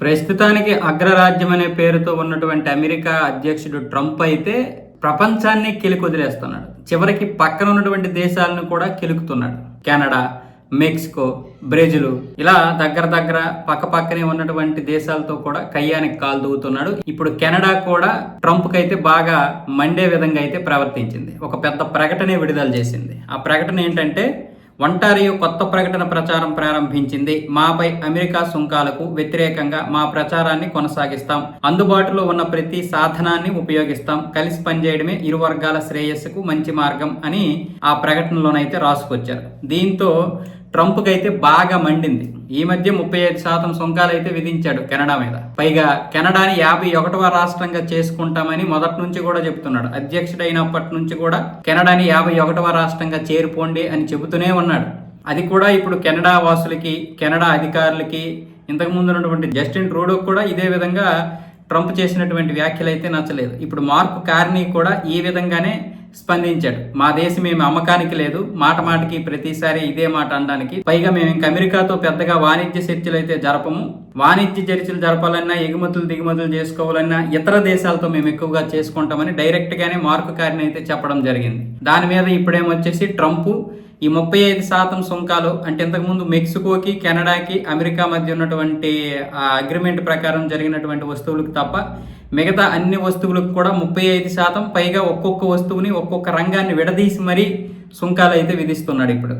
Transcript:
ప్రస్తుతానికి అగ్రరాజ్యం అనే పేరుతో ఉన్నటువంటి అమెరికా అధ్యక్షుడు ట్రంప్ అయితే ప్రపంచాన్ని కిలుకొదిలేస్తున్నాడు చివరికి పక్కన ఉన్నటువంటి దేశాలను కూడా కిలుకుతున్నాడు. కెనడా మెక్సికో బ్రెజిల్ ఇలా దగ్గర దగ్గర పక్క పక్కనే ఉన్నటువంటి దేశాలతో కూడా కయ్యానికి కాలు దూగుతున్నాడు ఇప్పుడు కెనడా కూడా ట్రంప్కి అయితే బాగా మండే విధంగా అయితే ప్రవర్తించింది. ఒక పెద్ద ప్రకటనే విడుదల చేసింది. ఆ ప్రకటన ఏంటంటే ఒంటారియో కొత్త ప్రకటన ప్రచారం ప్రారంభించింది. మాపై అమెరికా సుంకాలకు వ్యతిరేకంగా మా ప్రచారాన్ని కొనసాగిస్తాం. అందుబాటులో ఉన్న ప్రతి సాధనాన్ని ఉపయోగిస్తాం. కలిసి పనిచేయడమే ఇరు వర్గాల శ్రేయస్సుకు మంచి మార్గం అని ఆ ప్రకటనలోనైతే రాసుకొచ్చారు. దీంతో ట్రంప్కి అయితే బాగా మండింది. ఈ మధ్య ముప్పై ఐదు శాతం సుంకాలు అయితే విధించాడు కెనడా మీద. పైగా కెనడాని యాభై ఒకటవ రాష్ట్రంగా చేసుకుంటామని మొదటి నుంచి కూడా చెప్తున్నాడు. అధ్యక్షుడైనప్పటి నుంచి కూడా కెనడాని యాభై ఒకటవ రాష్ట్రంగా చేరిపోండి అని చెబుతూనే ఉన్నాడు. అది కూడా ఇప్పుడు కెనడా వాసులకి కెనడా అధికారులకి ఇంతకు ముందు ఉన్నటువంటి జస్టిన్ ట్రూడో కూడా ఇదే విధంగా ట్రంప్ చేసినటువంటి వ్యాఖ్యలు అయితే నచ్చలేదు. ఇప్పుడు మార్క్ కార్నీ కూడా ఈ విధంగానే స్పందించాడు. మా దేశం ఏమి అమ్మకానికి లేదు. మాట మాటకి ప్రతిసారి ఇదే మాట అనడానికి. పైగా మేము ఇంక అమెరికాతో పెద్దగా వాణిజ్య చర్చలు అయితే జరపము. వాణిజ్య చర్చలు జరపాలన్నా ఎగుమతులు దిగుమతులు చేసుకోవాలన్నా ఇతర దేశాలతో మేము ఎక్కువగా చేసుకుంటామని డైరెక్ట్ గానే మార్కు కారిని అయితే చెప్పడం జరిగింది. దాని మీద ఇప్పుడేమొచ్చేసి ట్రంప్ ఈ ముప్పై ఐదు శాతం సుంకాలు అంటే ఇంతకుముందు మెక్సికోకి కెనడాకి అమెరికా మధ్య ఉన్నటువంటి అగ్రిమెంట్ ప్రకారం జరిగినటువంటి వస్తువులకు తప్ప మిగతా అన్ని వస్తువులకు కూడా ముప్పై ఐదు శాతం పైగా ఒక్కొక్క వస్తువుని ఒక్కొక్క రంగాన్ని విడదీసి మరీ సుంకాలు అయితే విధిస్తున్నాడు ఇప్పుడు.